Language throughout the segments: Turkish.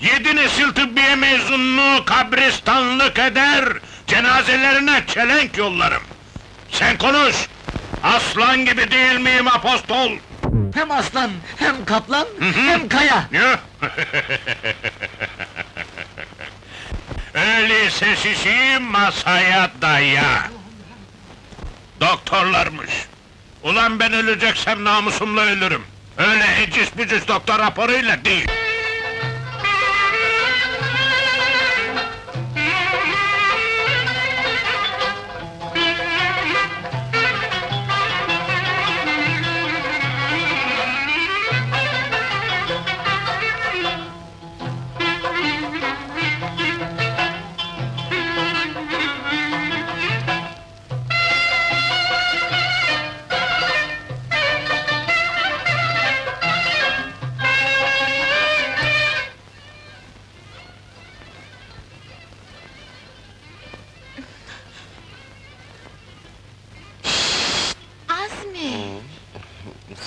Yedi nesil tıbbiye mezununu kabristanlık eder, cenazelerine çelenk yollarım. Sen konuş! Aslan gibi değil miyim apostol? Hem aslan, hem kaplan, hem kaya. Ya? Öyleyse şişi masaya daya. Doktorlarmış. Ulan ben öleceksem namusumla ölürüm. Öyle ecis bücüs doktor raporuyla değil.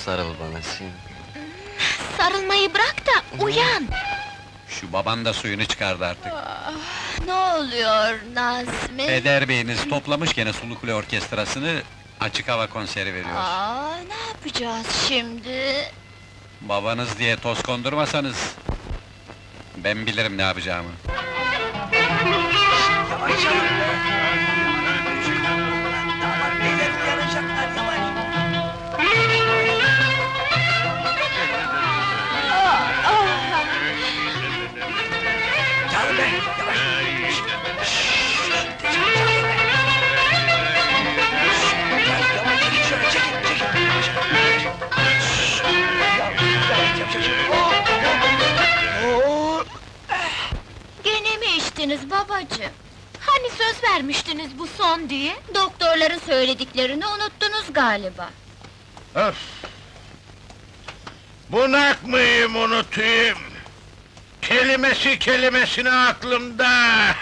Sarıl bana Sim. sarılmayı bırak da uyan! Şu baban da suyunu çıkardı artık. Ne oluyor Nazmi? Peder beyiniz toplamış gene Sulukule Orkestrası'nı, açık hava konseri veriyor. Aa, ne yapacağız şimdi? Babanız diye toz kondurmasanız... Ben bilirim ne yapacağımı. Yavaş yavaş vermiştiniz bu son diye? Doktorların söylediklerini unuttunuz galiba. Öf! Bunak mıyım unutayım? Kelimesi kelimesine aklımda.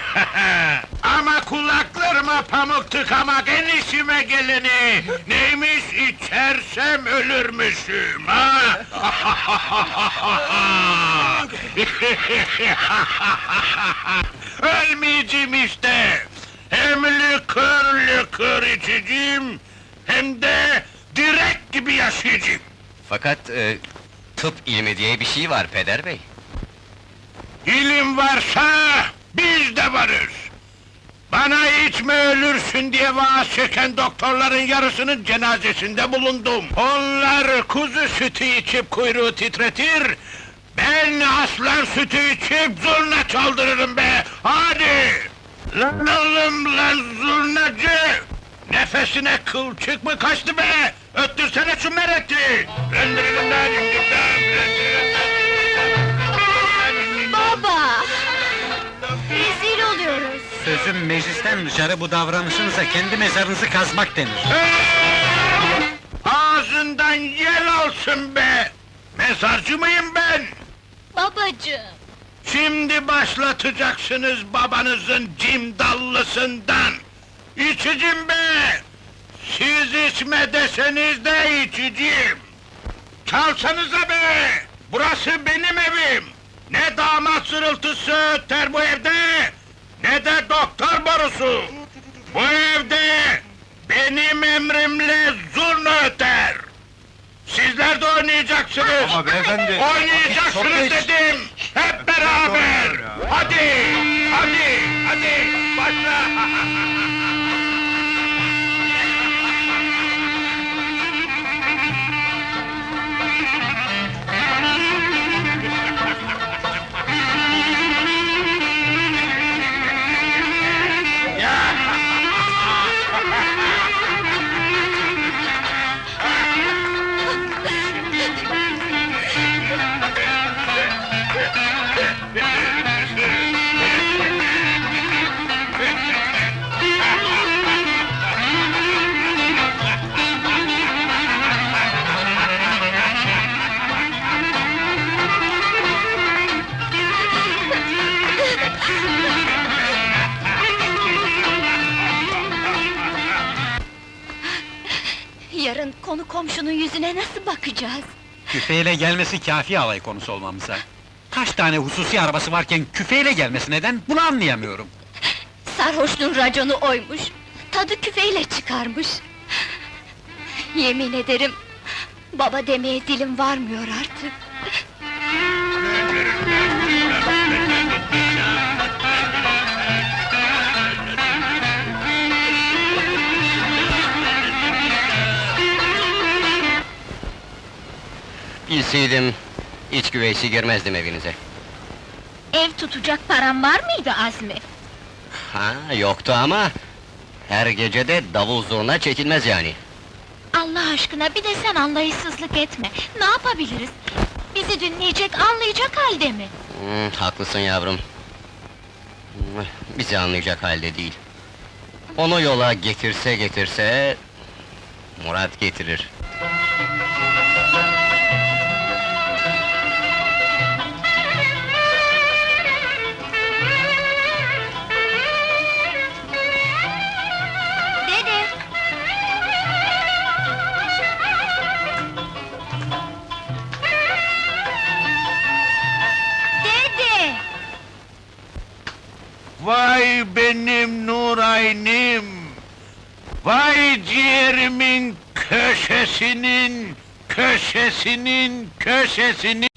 Ama kulaklarıma pamuk tıkamak en işime geleni. Neymiş içersem ölürmüşüm ha? Ölmeyeceğim işte. Hem lükür lükür içeceğim, hem de direk gibi yaşayacağım. Fakat e, tıp ilmi diye bir şey var Peder bey. İlim varsa biz de varız. Bana içme ölürsün diye vaaz çeken doktorların yarısının cenazesinde bulundum. Onlar kuzu sütü içip kuyruğu titretir, ben aslan sütü içip zurna çaldırırım be! Hadi! Lan oğlum lan zurnacı! Nefesine kılçık mı kaçtı be? Öttürsene şu mereti! Baba! Rezil oluyoruz. Sözüm meclisten dışarı bu davranışınıza kendi mezarınızı kazmak denir. Ağzından yel alsın be! Mezarcı mıyım ben? Babacığım! Şimdi başlatacaksınız babanızın cimdallısından! İçicim be! Siz içme deseniz de içicim! Çalsanıza be! Burası benim evim! Ne damat zırıltısı öter bu evde, ne de doktor borusu! Bu evde benim emrimle zurna öter! Sizler de oynayacaksınız! Ama beyefendi, Oynayacaksınız dedim! Hep beraber! Hadi! Hadi! Konu komşunun yüzüne nasıl bakacağız? Küfeyle gelmesi kafi alay konusu olmamıza. Kaç tane hususi arabası varken küfeyle gelmesi neden? Bunu anlayamıyorum. Sarhoşluğun raconu oymuş. Tadı küfeyle çıkarmış. Yemin ederim... Baba demeye dilim varmıyor artık. Bilseydim, iç güveysi girmezdim evinize. Ev tutacak param var mıydı Azmi? Ha, yoktu ama... Her gece de davul zurna çekilmez yani. Allah aşkına bir de sen anlayışsızlık etme. Ne yapabiliriz? Bizi dinleyecek, anlayacak halde mi? Hmm, haklısın yavrum. Bizi anlayacak halde değil. Onu yola getirse getirse... Murat getirir. Benim Nuraynim! Vay ciğerimin köşesinin, köşesinin, köşesinin...